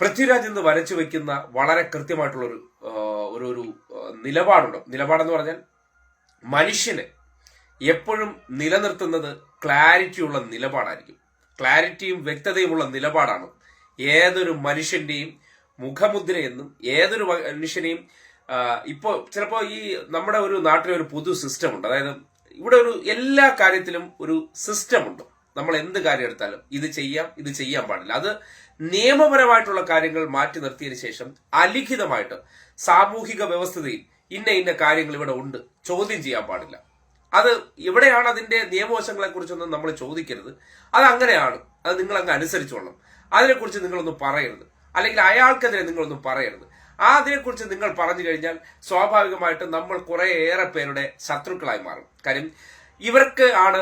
പൃഥ്വിരാജ് എന്ന് വരച്ചു വെക്കുന്ന വളരെ കൃത്യമായിട്ടുള്ള ഒരു ഒരു നിലപാടുണ്ട്. നിലപാടെന്ന് പറഞ്ഞാൽ മനുഷ്യനെ എപ്പോഴും നിലനിർത്തുന്നത് ക്ലാരിറ്റിയുള്ള നിലപാടായിരിക്കും. ക്ലാരിറ്റിയും വ്യക്തതയുമുള്ള നിലപാടാണ് ഏതൊരു മനുഷ്യന്റെയും മുഖമുദ്രയെന്നും ഏതൊരു മനുഷ്യനെയും ഇപ്പോൾ ഇപ്പോ ചിലപ്പോ ഈ നമ്മുടെ ഒരു നാട്ടിലെ ഒരു പൊതു സിസ്റ്റം ഉണ്ട് അതായത് ഇവിടെ ഒരു എല്ലാ കാര്യത്തിലും ഒരു സിസ്റ്റം ഉണ്ട് നമ്മൾ എന്ത് കാര്യം എടുത്താലും ഇത് ചെയ്യാം ഇത് ചെയ്യാൻ പാടില്ല. അത് നിയമപരമായിട്ടുള്ള കാര്യങ്ങൾ മാറ്റി നിർത്തിയതിനു ശേഷം അലിഖിതമായിട്ട് സാമൂഹിക വ്യവസ്ഥതയിൽ ഇന്ന ഇന്ന കാര്യങ്ങൾ ഇവിടെ ഉണ്ട്. ചോദ്യം ചെയ്യാൻ പാടില്ല. അത് എവിടെയാണ് അതിന്റെ നിയമവശങ്ങളെ കുറിച്ചൊന്നും നമ്മൾ ചോദിക്കരുത്. അത് അങ്ങനെയാണ്. അത് നിങ്ങൾ അങ്ങ് അനുസരിച്ചോളണം. അതിനെക്കുറിച്ച് നിങ്ങളൊന്നും പറയരുത്. അല്ലെങ്കിൽ അയാൾക്കെതിരെ നിങ്ങളൊന്നും പറയരുത്. ആ അതിനെക്കുറിച്ച് നിങ്ങൾ പറഞ്ഞു കഴിഞ്ഞാൽ സ്വാഭാവികമായിട്ടും നമ്മൾ കുറേയേറെ പേരുടെ ശത്രുക്കളായി മാറും. കാര്യം ഇവർക്ക് ആണ്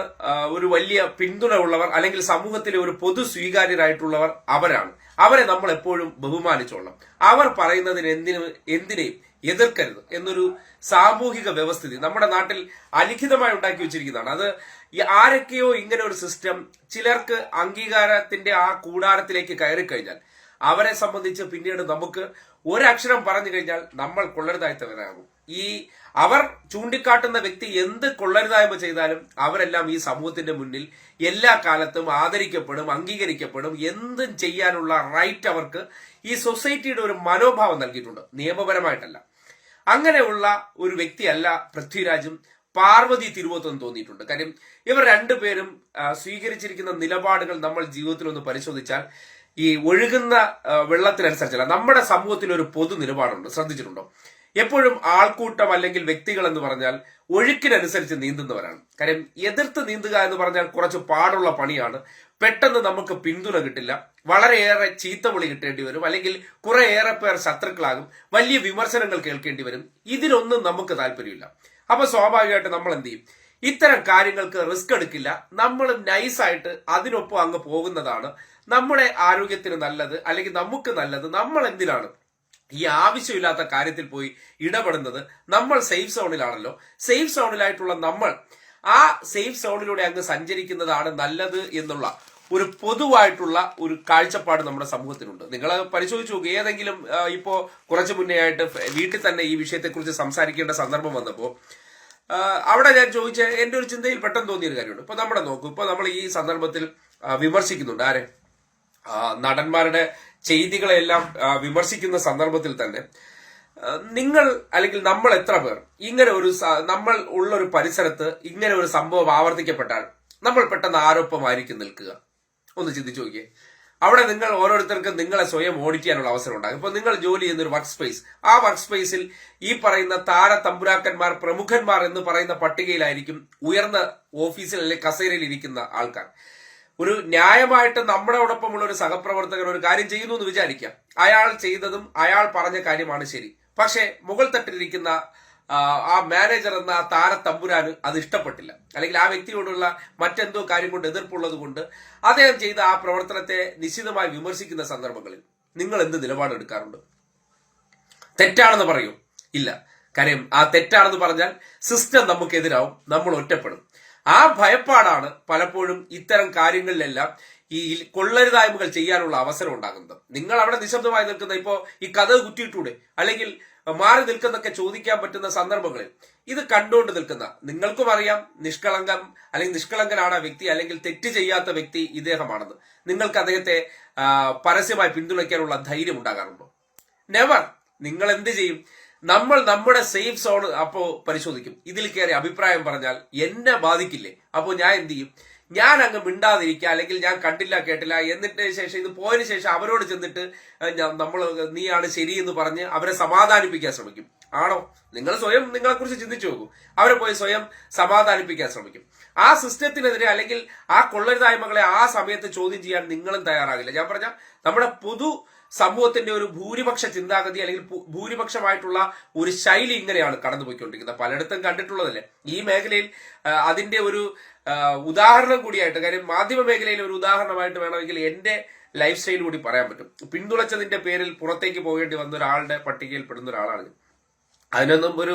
ഒരു വലിയ പിന്തുണ ഉള്ളവർ അല്ലെങ്കിൽ സമൂഹത്തിലെ ഒരു പൊതു സ്വീകാര്യരായിട്ടുള്ളവർ അവരാണ്. അവരെ നമ്മൾ എപ്പോഴും ബഹുമാനിച്ചോളണം. അവർ പറയുന്നതിന് എന്തിനും എന്തിനേയും എതിർക്കരുത് എന്നൊരു സാമൂഹിക വ്യവസ്ഥിതി നമ്മുടെ നാട്ടിൽ അലിഖിതമായി ഉണ്ടാക്കി വെച്ചിരിക്കുന്നതാണ്. അത് ആരൊക്കെയോ ഇങ്ങനെ ഒരു സിസ്റ്റം ചിലർക്ക് അംഗീകാരത്തിന്റെ ആ കൂടാരത്തിലേക്ക് കയറി കഴിഞ്ഞാൽ അവരെ സംബന്ധിച്ച് പിന്നീട് നമുക്ക് ഒരക്ഷരം പറഞ്ഞു കഴിഞ്ഞാൽ നമ്മൾ കൊള്ളരുതായ്ത്തവരാകും. ഈ അവർ ചൂണ്ടിക്കാട്ടുന്ന വ്യക്തി എന്ത് കൊള്ളരുതായ്മ ചെയ്താലും അവരെല്ലാം ഈ സമൂഹത്തിന്റെ മുന്നിൽ എല്ലാ കാലത്തും ആദരിക്കപ്പെടും അംഗീകരിക്കപ്പെടും. എന്തും ചെയ്യാനുള്ള റൈറ്റ് അവർക്ക് ഈ സൊസൈറ്റിയുടെ ഒരു മനോഭാവം നൽകിയിട്ടുണ്ട്. നിയമപരമായിട്ടല്ല. അങ്ങനെയുള്ള ഒരു വ്യക്തിയല്ല പൃഥ്വിരാജും. പാർവതി തിരുവോത്തം തോന്നിയിട്ടുണ്ട്. കാര്യം ഇവർ രണ്ടുപേരും സ്വീകരിച്ചിരിക്കുന്ന നിലപാടുകൾ നമ്മൾ ജീവിതത്തിൽ ഒന്ന് പരിശോധിച്ചാൽ ഈ ഒഴുകുന്ന വെള്ളത്തിനനുസരിച്ചല്ല. നമ്മുടെ സമൂഹത്തിൽ ഒരു പൊതു നിലപാടുണ്ട്. ശ്രദ്ധിച്ചിട്ടുണ്ടോ? എപ്പോഴും ആൾക്കൂട്ടം അല്ലെങ്കിൽ വ്യക്തികൾ എന്ന് പറഞ്ഞാൽ ഒഴുക്കിനനുസരിച്ച് നീന്തുന്നവരാണ്. കാര്യം എതിർത്ത് നീന്തുക എന്ന് പറഞ്ഞാൽ കുറച്ച് പാടുള്ള പണിയാണ്. പെട്ടെന്ന് നമുക്ക് പിന്തുണ കിട്ടില്ല. വളരെയേറെ ചീത്തവിളി കിട്ടേണ്ടി വരും. അല്ലെങ്കിൽ കുറേയേറെ പേർ ശത്രുക്കളാകും. വലിയ വിമർശനങ്ങൾ കേൾക്കേണ്ടി വരും. ഇതിനൊന്നും നമുക്ക് താല്പര്യമില്ല. അപ്പൊ സ്വാഭാവികമായിട്ട് നമ്മൾ എന്ത് ചെയ്യും? ഇത്തരം കാര്യങ്ങൾക്ക് റിസ്ക് എടുക്കില്ല. നമ്മൾ നൈസായിട്ട് അതിനൊപ്പം അങ്ങ് പോകുന്നതാണ്. നമ്മുടെ ആരോഗ്യത്തിന് നല്ലത് അല്ലെങ്കിൽ നമുക്ക് നല്ലത് നമ്മൾ എന്തിനാണ്? ഈ ആവശ്യമില്ലാത്ത കാര്യത്തിൽ പോയി ഇടപെടുന്നത് നമ്മൾ സേഫ് സോണിലാണല്ലോ സേഫ് സോണിലായിട്ടുള്ള നമ്മൾ ആ സേഫ് സോണിലൂടെ അങ്ങ് സഞ്ചരിക്കുന്നതാണ് നല്ലത് എന്നുള്ള ഒരു പൊതുവായിട്ടുള്ള ഒരു കാഴ്ചപ്പാട് നമ്മുടെ സമൂഹത്തിനുണ്ട്. നിങ്ങൾ പരിശോധിച്ചു നോക്കുക ഏതെങ്കിലും ഇപ്പോൾ ഇപ്പോ കുറച്ചു മുന്നേ ആയിട്ട് വീട്ടിൽ തന്നെ ഈ വിഷയത്തെക്കുറിച്ച് സംസാരിക്കേണ്ട സന്ദർഭം വന്നപ്പോൾ അവിടെ ഞാൻ ചോദിച്ച എന്റെ ഒരു ചിന്തയിൽ പെട്ടെന്ന് തോന്നിയൊരു കാര്യമുണ്ട്. ഇപ്പൊ നമ്മുടെ നോക്കൂ ഇപ്പൊ നമ്മൾ ഈ സന്ദർഭത്തിൽ വിമർശിക്കുന്നുണ്ട്. ആരെ? നടന്മാരുടെ ചെയ്തികളെല്ലാം വിമർശിക്കുന്ന സന്ദർഭത്തിൽ തന്നെ നിങ്ങൾ അല്ലെങ്കിൽ നമ്മൾ എത്ര പേർ ഇങ്ങനെ ഒരു നമ്മൾ ഉള്ള ഒരു പരിസരത്ത് ഇങ്ങനെ ഒരു സംഭവം ആവർത്തിക്കപ്പെട്ടാൽ നമ്മൾ പെട്ടെന്ന് ആരോപ്പമായിരിക്കും നിൽക്കുക. ഒന്ന് ചിന്തിച്ചു നോക്കിയേ. അവിടെ നിങ്ങൾ ഓരോരുത്തർക്കും നിങ്ങളെ സ്വയം ഓഡിറ്റ് ചെയ്യാനുള്ള അവസരം ഉണ്ടാകും. ഇപ്പൊ നിങ്ങൾ ജോലി ചെയ്യുന്ന ഒരു വർക്ക് സ്പേസ് ആ വർക്ക് സ്പേസിൽ ഈ പറയുന്ന താര തമ്പുരാക്കന്മാർ പ്രമുഖന്മാർ എന്ന് പറയുന്ന പട്ടികയിലായിരിക്കും ഉയർന്ന ഓഫീസിൽ അല്ലെങ്കിൽ കസേരയിൽ ഇരിക്കുന്ന ആൾക്കാർ. ഒരു ന്യായമായിട്ട് നമ്മളോടൊപ്പമുള്ള ഒരു സഹപ്രവർത്തകൻ ഒരു കാര്യം ചെയ്യുന്നു എന്ന് വിചാരിക്കാം. അയാൾ ചെയ്തതും അയാൾ പറഞ്ഞ കാര്യമാണ് ശരി. പക്ഷേ മുകൾ തട്ടിലിരിക്കുന്ന ആ, മാനേജർ എന്ന ആ താര തമ്പുരാന് അത് ഇഷ്ടപ്പെട്ടില്ല. അല്ലെങ്കിൽ ആ വ്യക്തിയോടുള്ള മറ്റെന്തോ കാര്യം കൊണ്ട് എതിർപ്പുള്ളത് കൊണ്ട് അദ്ദേഹം ചെയ്ത ആ പ്രവർത്തനത്തെ നിശ്ചിതമായി വിമർശിക്കുന്ന സന്ദർഭങ്ങളിൽ നിങ്ങൾ എന്ത് നിലപാടെടുക്കാറുണ്ട് തെറ്റാണെന്ന് പറയൂ. ഇല്ല. കാര്യം ആ തെറ്റാണെന്ന് പറഞ്ഞാൽ സിസ്റ്റം നമുക്കെതിരാവും. നമ്മൾ ഒറ്റപ്പെടും. ആ ഭയപ്പാടാണ് പലപ്പോഴും ഇത്തരം കാര്യങ്ങളിലെല്ലാം ഈ കൊള്ളരുതായ്മകൾ ചെയ്യാനുള്ള അവസരം ഉണ്ടാകുന്നത്. നിങ്ങൾ അവിടെ നിശബ്ദമായി നിൽക്കുന്ന ഇപ്പോ ഈ കഥ കുറ്റിയിട്ടൂടെ അല്ലെങ്കിൽ മാറി നിൽക്കുന്നൊക്കെ ചോദിക്കാൻ പറ്റുന്ന സന്ദർഭങ്ങളിൽ ഇത് കണ്ടുകൊണ്ട് നിൽക്കുന്ന നിങ്ങൾക്കും അറിയാം നിഷ്കളങ്കം അല്ലെങ്കിൽ നിഷ്കളങ്കനാണ് ആ വ്യക്തി അല്ലെങ്കിൽ തെറ്റ് ചെയ്യാത്ത വ്യക്തി ഇദ്ദേഹമാണെന്ന്. നിങ്ങൾക്ക് അദ്ദേഹത്തെ പരസ്യമായി പിന്തുണയ്ക്കാനുള്ള ധൈര്യം ഉണ്ടാകാറുണ്ടോ? നെവർ നിങ്ങൾ എന്ത് ചെയ്യും? നമ്മൾ നമ്മുടെ സേഫ് സോൺ അപ്പോ പരിശോധിക്കും. ഇതിൽ കയറി അഭിപ്രായം പറഞ്ഞാൽ എന്നെ ബാധിക്കില്ലേ? അപ്പോ ഞാൻ എന്ത് ചെയ്യും? ഞാൻ അങ്ങ് മിണ്ടാതിരിക്കുക അല്ലെങ്കിൽ ഞാൻ കണ്ടില്ല കേട്ടില്ല എന്നിട്ട് ശേഷം ഇത് പോയതിനു ശേഷം അവരോട് ചെന്നിട്ട് നമ്മൾ നീയാണ് ശരി എന്ന് പറഞ്ഞ് അവരെ സമാധാനിപ്പിക്കാൻ ശ്രമിക്കും. ആണോ? നിങ്ങൾ സ്വയം നിങ്ങളെക്കുറിച്ച് ചിന്തിച്ചു നോക്കൂ. അവരെ പോയി സ്വയം സമാധാനിപ്പിക്കാൻ ശ്രമിക്കും. ആ സിസ്റ്റത്തിനെതിരെ അല്ലെങ്കിൽ ആ കൊള്ളരുതായ്മകളെ ആ സമയത്ത് ചോദ്യം ചെയ്യാൻ നിങ്ങളും തയ്യാറാകില്ല. ഞാൻ പറഞ്ഞ നമ്മുടെ പൊതു സമൂഹത്തിന്റെ ഒരു ഭൂരിപക്ഷ ചിന്താഗതി അല്ലെങ്കിൽ ഭൂരിപക്ഷമായിട്ടുള്ള ഒരു ശൈലി ഇങ്ങനെയാണ് കടന്നുപോയിക്കൊണ്ടിരിക്കുന്നത്. പലയിടത്തും കണ്ടിട്ടുള്ളതല്ലേ. ഈ മേഖലയിൽ അതിന്റെ ഒരു ഉദാഹരണം കൂടിയായിട്ട് കാര്യം മാധ്യമ മേഖലയിൽ ഒരു ഉദാഹരണമായിട്ട് വേണമെങ്കിൽ എന്റെ ലൈഫ് സ്റ്റൈൽ കൂടി പറയാൻ പറ്റും. പിന്തുണച്ചതിന്റെ പേരിൽ പുറത്തേക്ക് പോകേണ്ടി വന്ന ഒരാളുടെ പട്ടികയിൽ പെടുന്ന ഒരാളാണ്. അതിനൊന്നും ഒരു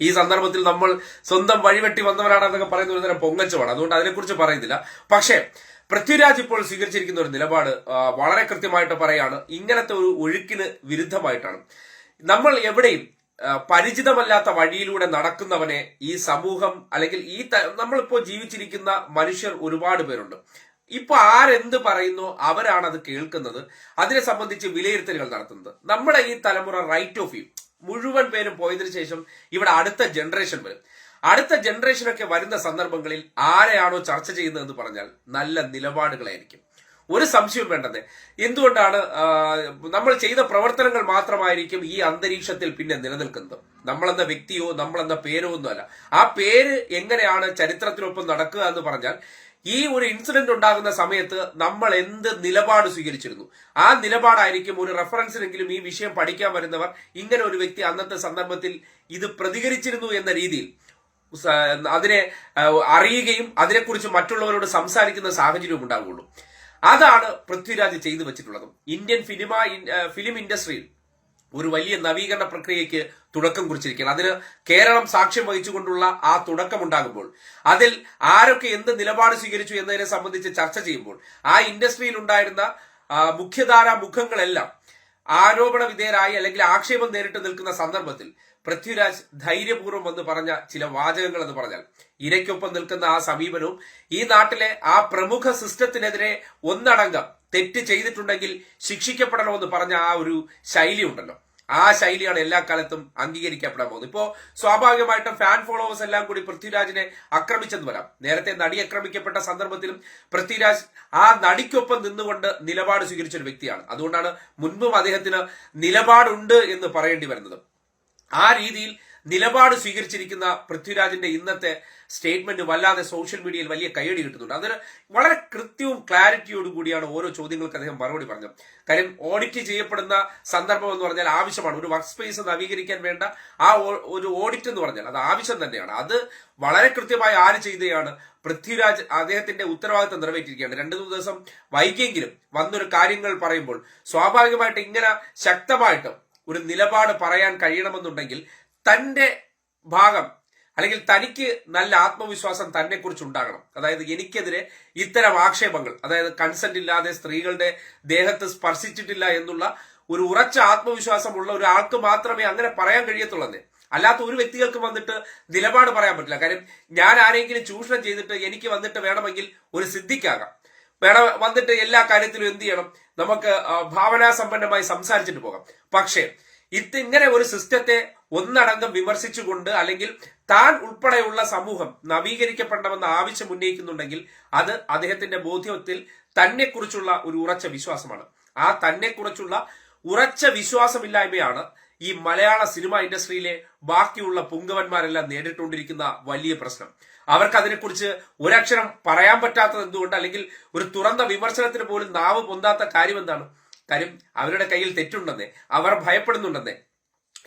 ഈ സന്ദർഭത്തിൽ നമ്മൾ സ്വന്തം വഴിവെട്ടി വന്നവരാണെന്നൊക്കെ പറയുന്ന ഒരു തരം പൊങ്ങച്ചമാണ് അതുകൊണ്ട് അതിനെക്കുറിച്ച് പറയുന്നില്ല. പക്ഷേ പൃഥ്വിരാജ് ഇപ്പോൾ സ്വീകരിച്ചിരിക്കുന്ന ഒരു നിലപാട് വളരെ കൃത്യമായിട്ട് പറയാണ്. ഇങ്ങനത്തെ ഒരു ഒഴുക്കിന് വിരുദ്ധമായിട്ടാണ്. നമ്മൾ എവിടെയും പരിചിതമല്ലാത്ത വഴിയിലൂടെ നടക്കുന്നവനെ ഈ സമൂഹം അല്ലെങ്കിൽ ഈ നമ്മളിപ്പോൾ നമ്മളിപ്പോ ജീവിച്ചിരിക്കുന്ന മനുഷ്യർ ഒരുപാട് പേരുണ്ട്. ഇപ്പൊ ആരെന്ത് പറയുന്നു അവരാണ് അത് കേൾക്കുന്നത്. അതിനെ സംബന്ധിച്ച് വിലയിരുത്തലുകൾ നടത്തുന്നത്. നമ്മുടെ ഈ തലമുറ റൈറ്റ് ഓഫ് വ്യൂ മുഴുവൻ പേരും പോയതിനു ശേഷം ഇവിടെ അടുത്ത ജനറേഷൻ വരും. അടുത്ത ജനറേഷനൊക്കെ വരുന്ന സന്ദർഭങ്ങളിൽ ആരെയാണോ ചർച്ച ചെയ്യുന്നതെന്ന് പറഞ്ഞാൽ നല്ല നിലപാടുകളായിരിക്കും. ഒരു സംശയം വേണ്ടത്. എന്തുകൊണ്ടാണ് നമ്മൾ ചെയ്ത പ്രവർത്തനങ്ങൾ മാത്രമായിരിക്കും ഈ അന്തരീക്ഷത്തിൽ പിന്നെ നിലനിൽക്കുന്നത്? നമ്മളെന്ന വ്യക്തിയോ നമ്മളെന്ന പേരോ ഒന്നുമല്ല. ആ പേര് എങ്ങനെയാണ് ചരിത്രത്തിനൊപ്പം നടക്കുക എന്ന് പറഞ്ഞാൽ ഈ ഒരു ഇൻസിഡന്റ് ഉണ്ടാകുന്ന സമയത്ത് നമ്മൾ എന്ത് നിലപാട് സ്വീകരിച്ചിരുന്നു? ആ നിലപാടായിരിക്കും ഒരു റെഫറൻസിനെങ്കിലും ഈ വിഷയം പഠിക്കാൻ വരുന്നവർ ഇങ്ങനെ ഒരു വ്യക്തി അന്നത്തെ സന്ദർഭത്തിൽ ഇത് പ്രതികരിച്ചിരുന്നു എന്ന രീതിയിൽ അതിനെ അറിയുകയും അതിനെക്കുറിച്ച് മറ്റുള്ളവരോട് സംസാരിക്കുന്ന സാഹചര്യവും ഉണ്ടാവുകയുള്ളൂ അതാണ് പൃഥ്വിരാജ് ചെയ്തു വെച്ചിട്ടുള്ളത്. ഇന്ത്യൻ ഫിലിമ ഫിലിം ഇൻഡസ്ട്രിയിൽ ഒരു വലിയ നവീകരണ പ്രക്രിയയ്ക്ക് തുടക്കം കുറിച്ചിരിക്കുകയാണ്. അതിന് കേരളം സാക്ഷ്യം വഹിച്ചുകൊണ്ടുള്ള ആ തുടക്കം ഉണ്ടാകുമ്പോൾ അതിൽ ആരൊക്കെ എന്ത് നിലപാട് സ്വീകരിച്ചു എന്നതിനെ സംബന്ധിച്ച് ചർച്ച ചെയ്യുമ്പോൾ ആ ഇൻഡസ്ട്രിയിൽ ഉണ്ടായിരുന്ന മുഖ്യധാരാ മുഖ്യധാര മുഖങ്ങളെല്ലാം ആരോപണ വിധേയരായി അല്ലെങ്കിൽ ആക്ഷേപം നേരിട്ട് നിൽക്കുന്ന സന്ദർഭത്തിൽ പൃഥ്വിരാജ് ധൈര്യപൂർവം എന്ന് പറഞ്ഞ ചില വാചകങ്ങൾ എന്ന് പറഞ്ഞാൽ ഇരയ്ക്കൊപ്പം നിൽക്കുന്ന ആ സമീപനവും ഈ നാട്ടിലെ ആ പ്രമുഖ സിസ്റ്റത്തിനെതിരെ ഒന്നടങ്കം തെറ്റ് ചെയ്തിട്ടുണ്ടെങ്കിൽ ശിക്ഷിക്കപ്പെടണമെന്ന് പറഞ്ഞ ആ ഒരു ശൈലി ഉണ്ടല്ലോ ആ ശൈലിയാണ് എല്ലാ കാലത്തും അംഗീകരിക്കപ്പെടാൻ പോകുന്നത്. ഇപ്പോ സ്വാഭാവികമായിട്ടും ഫാൻ ഫോളോവേഴ്സ് എല്ലാം കൂടി പൃഥ്വിരാജിനെ ആക്രമിച്ചെന്ന് വരാം നേരത്തെ നടി ആക്രമിക്കപ്പെട്ട സന്ദർഭത്തിലും പൃഥ്വിരാജ് ആ നടിക്കൊപ്പം നിന്നുകൊണ്ട് നിലപാട് സ്വീകരിച്ച ഒരു വ്യക്തിയാണ്. അതുകൊണ്ടാണ് മുൻപും അദ്ദേഹത്തിന് നിലപാടുണ്ട് എന്ന് പറയേണ്ടി വരുന്നത്. ആ രീതിയിൽ നിലപാട് സ്വീകരിച്ചിരിക്കുന്ന പൃഥ്വിരാജിന്റെ ഇന്നത്തെ സ്റ്റേറ്റ്മെന്റ് വല്ലാതെ സോഷ്യൽ മീഡിയയിൽ വലിയ കൈയടി കിട്ടുന്നുണ്ട്. അതിന് വളരെ കൃത്യവും ക്ലാരിറ്റിയോടും കൂടിയാണ് ഓരോ ചോദ്യങ്ങൾക്ക് അദ്ദേഹം മറുപടി പറഞ്ഞത്. കാര്യം ഓഡിറ്റ് ചെയ്യപ്പെടുന്ന സന്ദർഭം എന്ന് പറഞ്ഞാൽ ആവശ്യമാണ്. ഒരു വർക്ക് സ്പേസ് നവീകരിക്കാൻ വേണ്ട. ആ ഒരു ഓഡിറ്റ് എന്ന് പറഞ്ഞാൽ അത് ആവശ്യം തന്നെയാണ്. അത് വളരെ കൃത്യമായി ആര് ചെയ്തതാണ് പൃഥ്വിരാജ് അദ്ദേഹത്തിന്റെ ഉത്തരവാദിത്തം നിറവേറ്റിയിരിക്കുകയാണ്. രണ്ടു മൂന്ന് ദിവസം വൈകിയെങ്കിലും വന്നൊരു കാര്യങ്ങൾ പറയുമ്പോൾ സ്വാഭാവികമായിട്ട് ഇങ്ങനെ ശക്തമായിട്ട് ഒരു നിലപാട് പറയാൻ കഴിയണമെന്നുണ്ടെങ്കിൽ തന്റെ ഭാഗം അല്ലെങ്കിൽ തനിക്ക് നല്ല ആത്മവിശ്വാസം തന്നെ കുറിച്ച് ഉണ്ടാകണം അതായത് എനിക്കെതിരെ ഇത്തരം ആക്ഷേപങ്ങൾ അതായത് കൺസെന്റ് ഇല്ലാതെ സ്ത്രീകളുടെ ദേഹത്ത് സ്പർശിച്ചിട്ടില്ല എന്നുള്ള ഒരു ഉറച്ച ആത്മവിശ്വാസമുള്ള ഒരാൾക്ക് മാത്രമേ അങ്ങനെ പറയാൻ കഴിയത്തുള്ളൂ അല്ലാത്ത ഒരു വ്യക്തികൾക്ക് വന്നിട്ട് നിലപാട് പറയാൻ പറ്റില്ല. കാര്യം ഞാൻ ആരെങ്കിലും ചൂഷണം ചെയ്തിട്ട് എനിക്ക് വന്നിട്ട് വേണമെങ്കിൽ ഒരു സിദ്ധിക്കാകാം. വേണം വന്നിട്ട് എല്ലാ കാര്യത്തിലും എന്ത് ചെയ്യണം? നമുക്ക് ഭാവനാസമ്പന്നമായി സംസാരിച്ചിട്ട് പോകാം. പക്ഷേ ഇത് ഇങ്ങനെ ഒരു സിസ്റ്റത്തെ ഒന്നടങ്കം വിമർശിച്ചുകൊണ്ട് അല്ലെങ്കിൽ താൻ ഉൾപ്പെടെയുള്ള സമൂഹം നവീകരിക്കപ്പെടണമെന്ന ആവശ്യം ഉന്നയിക്കുന്നുണ്ടെങ്കിൽ അത് അദ്ദേഹത്തിന്റെ ബോധ്യത്തിൽ തന്നെക്കുറിച്ചുള്ള ഒരു ഉറച്ച വിശ്വാസമാണ്. ആ തന്നെക്കുറിച്ചുള്ള ഉറച്ച വിശ്വാസമില്ലായ്മയാണ് ഈ മലയാള സിനിമ ഇൻഡസ്ട്രിയിലെ ബാക്കിയുള്ള പുങ്കവന്മാരെല്ലാം നേരിട്ടുകൊണ്ടിരിക്കുന്ന വലിയ പ്രശ്നം. അവർക്ക് അതിനെക്കുറിച്ച് ഒരക്ഷരം പറയാൻ പറ്റാത്തത് എന്തുകൊണ്ട് അല്ലെങ്കിൽ ഒരു തുറന്ന വിമർശനത്തിന് പോലും നാവ് പൊന്താത്ത കാര്യം എന്താണ് കാര്യം അവരുടെ കയ്യിൽ തെറ്റുണ്ടെന്ന് അവർ ഭയപ്പെടുന്നുണ്ടെന്ന്.